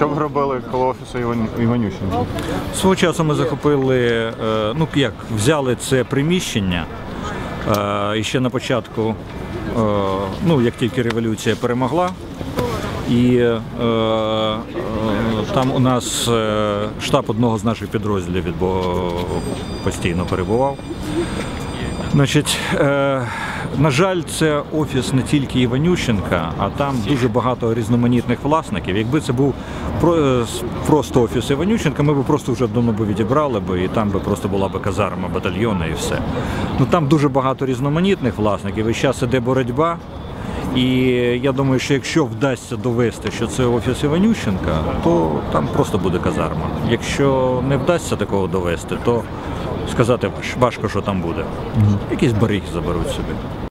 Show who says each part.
Speaker 1: Що б робили коло офісу Іван- Іванющенка?
Speaker 2: Свого часу ми захопили, е, ну як, взяли це приміщення е, і ще на початку, е, ну як тільки революція перемогла. І е, е, там у нас штаб одного з наших підрозділів постійно перебував. Значить, е, на жаль, це офіс не тільки Іванющенка, а там дуже багато різноманітних власників. Якби це був е, просто офіс Іванющенка, ми б просто вже давно би відібрали би, і там би просто була б казарма батальйону і все. Ну там дуже багато різноманітних власників, і зараз іде боротьба. І я думаю, що якщо вдасться довести, що це офіс Іванющенка, то там просто буде казарма. Якщо не вдасться такого довести, то сказати важ- важко, що там буде. Якісь бариги заберуть собі.